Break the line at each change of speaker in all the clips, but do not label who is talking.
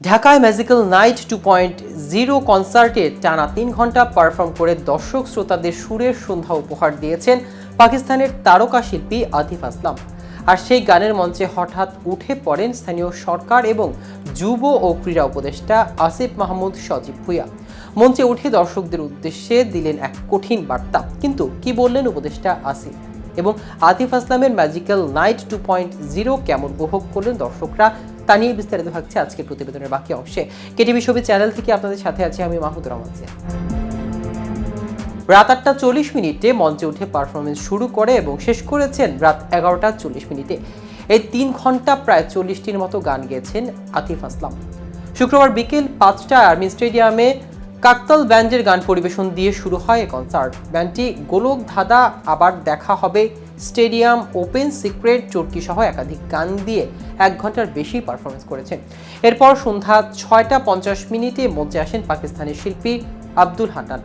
ঢাকায় magical night two point zero কনসার্টে টানা তিন ঘণ্টা পারফর্ম করে দর্শক শ্রোতাদের সুরের সন্ধ্যা উপহার দিয়েছেন পাকিস্তানের তারকা শিল্পী আতিফ আসলাম। আর সেই গানের মঞ্চে হঠাৎ উঠে পড়েন স্থানীয় সরকার এবং যুব ও ক্রীড়া উপদেষ্টা আসিফ মাহমুদ সজীব ভুইয়া। মঞ্চে উঠে দর্শকদের উদ্দেশ্যে দিলেন এক কঠিন বার্তা। কিন্তু কি বললেন উপদেষ্টা আসিফ? এবং আতিফ আসলামের magical night two point zero কেমন উপভোগ করলেন দর্শকরা? তা নিয়ে বিস্তারিত থাকছে আজকের প্রতিবেদনের বাকি অংশে। কেটিভি ছবি চ্যানেল থেকে আপনাদের সাথে আছি আমি মাহমুদ রহমান রাত আটটা চল্লিশ মিনিটে মঞ্চে উঠে পারফরমেন্স শুরু করে এবং শেষ করেছেন রাত এগারোটা চল্লিশ মিনিটে। এই তিন ঘণ্টা প্রায় চল্লিশটির মতো গান গেয়েছেন আতিফ আসলাম। শুক্রবার বিকেল পাঁচটায় আর্মি স্টেডিয়ামে কাকতাল ব্যান্ডের গান পরিবেশন দিয়ে শুরু হয় এ কনসার্ট। ব্যান্ডটি গোলক ধাঁধা আবার দেখা হবে স্টেডিয়াম, ওপেন, সিক্রেট চটকি সহ একাধিক গান দিয়ে এক ঘণ্টার বেশি পারফরমেন্স করেছেন। এরপর সন্ধ্যা ছয়টা পঞ্চাশ মিনিটে মঞ্চে আসেন পাকিস্তানের শিল্পী আব্দুল হান্নান।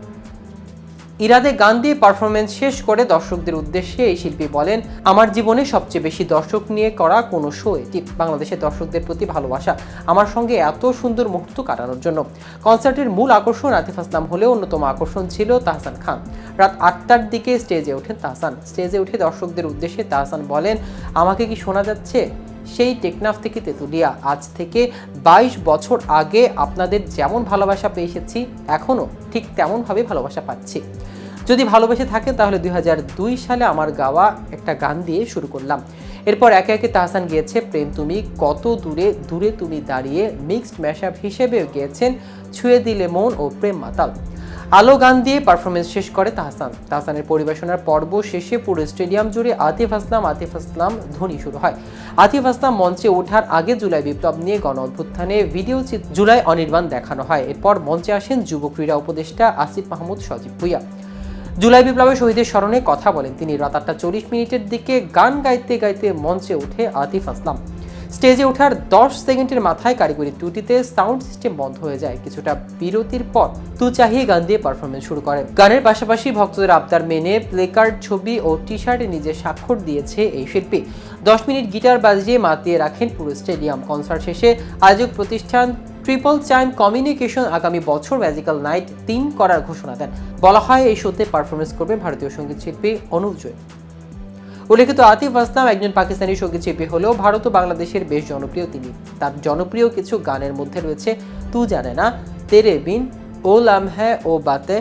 ইরাদে গান দিয়ে পারফরমেন্স শেষ করে দর্শকদের উদ্দেশ্যে এই শিল্পী বলেন, আমার জীবনে সবচেয়ে বেশি দর্শক নিয়ে করা কোনো শো এটি বাংলাদেশের দর্শকদের প্রতি ভালোবাসা, আমার সঙ্গে এত সুন্দর মুহূর্ত কাটানোর জন্য। কনসার্টের মূল আকর্ষণ আতিফ আসলাম হলেও অন্যতম আকর্ষণ ছিল তাহসান খান। রাত আটটার দিকে স্টেজে ওঠেন তাহসান। স্টেজে উঠে দর্শকদের উদ্দেশ্যে তাহসান বলেন, আমাকে কি শোনা যাচ্ছে? সেই টেকনাফ থেকে তেঁতুলিয়া। আজ থেকে বাইশ বছর আগে আপনাদের যেমন ভালোবাসা পেয়ে এসেছি, এখনও ঠিক তেমনভাবে ভালোবাসা পাচ্ছি। যদি ভালোবেসে থাকেন তাহলে দুই হাজার দুই সালে আমার গাওয়া একটা গান দিয়ে শুরু করলাম। এরপর একে একে তাহসান গিয়েছে, প্রেম তুমি কত দূরে দূরে তুমি দাঁড়িয়ে মিক্সড ম্যাশআপ হিসেবেও গিয়েছেন ছুঁয়ে দিলে মন ও প্রেম মাতাল। আলো গান দিয়ে পারফরমেন্স শেষ করে তাহসান। তাহসানের পরিবেশনার পর্ব শেষে পুরো স্টেডিয়াম জুড়ে আতিফ আসলাম আতিফ আসলাম, ধ্বনি শুরু হয়। আতিফ আসলাম মঞ্চে ওঠার আগে জুলাই বিপ্লব নিয়ে গণ অভ্যুত্থানে ভিডিও জুলাই অনির্বাণ দেখানো হয়। এরপর মঞ্চে আসেন যুব ক্রীড়া উপদেষ্টা আসিফ মাহমুদ, সজীব ভুইয়া। জুলাই বিপ্লবের শহীদের স্মরণে কথা বলেন তিনি। রাত আটটা চল্লিশ মিনিটের দিকে গান গাইতে গাইতে মঞ্চে ওঠে আতিফ আসলাম। স্টেজে ওঠার দশ সেকেন্ডের মাথায় কারিগরি ত্রুটিতে সাউন্ড সিস্টেম বন্ধ হয়ে যায়। কিছুটা বিরতির পর তু চাহিয়ে গান দিয়ে পারফরমেন্স শুরু করেন গানের পাশাপাশি ভক্তদের আবদার মেনে প্লেকার্ড ছবি ও টি শার্টে নিজের স্বাক্ষর দিয়েছে এই শিল্পী। দশ মিনিট গিটার বাজিয়ে মাতিয়ে রাখেন পুরো স্টেডিয়াম। কনসার্ট শেষে আয়োজক প্রতিষ্ঠান ট্রিপল চাইম কমিউনিকেশন আগামী বছর ম্যাজিক্যাল নাইট তিন করার ঘোষণা দেন। বলা হয় এই শোতে পারফরমেন্স করবেন ভারতীয় সংগীত শিল্পী অনুপ জয় উল্লেখিত আতিফ আসলাম একজন পাকিস্তানি সংগীত শিল্পী হলেও ভারত ও বাংলাদেশের বেশ জনপ্রিয় তিনি। তার জনপ্রিয় কিছু গানের মধ্যে রয়েছে তু জানে না তেরে বিন ও লামহ্যা ও বাতে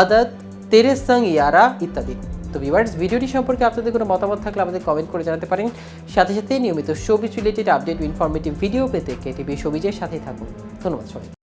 আদাত তেরে সং ইয়ারা ইত্যাদি। তো ভিউয়ার্স, ভিডিওটি সম্পর্কে আপনাদের কোনো মতামত থাকলে আমাদের কমেন্ট করে জানাতে পারেন। সাথে সাথে নিয়মিত showbiz related update informative video পেতে কেটিভি শোবিজের সাথেই থাকুন। ধন্যবাদ সবাই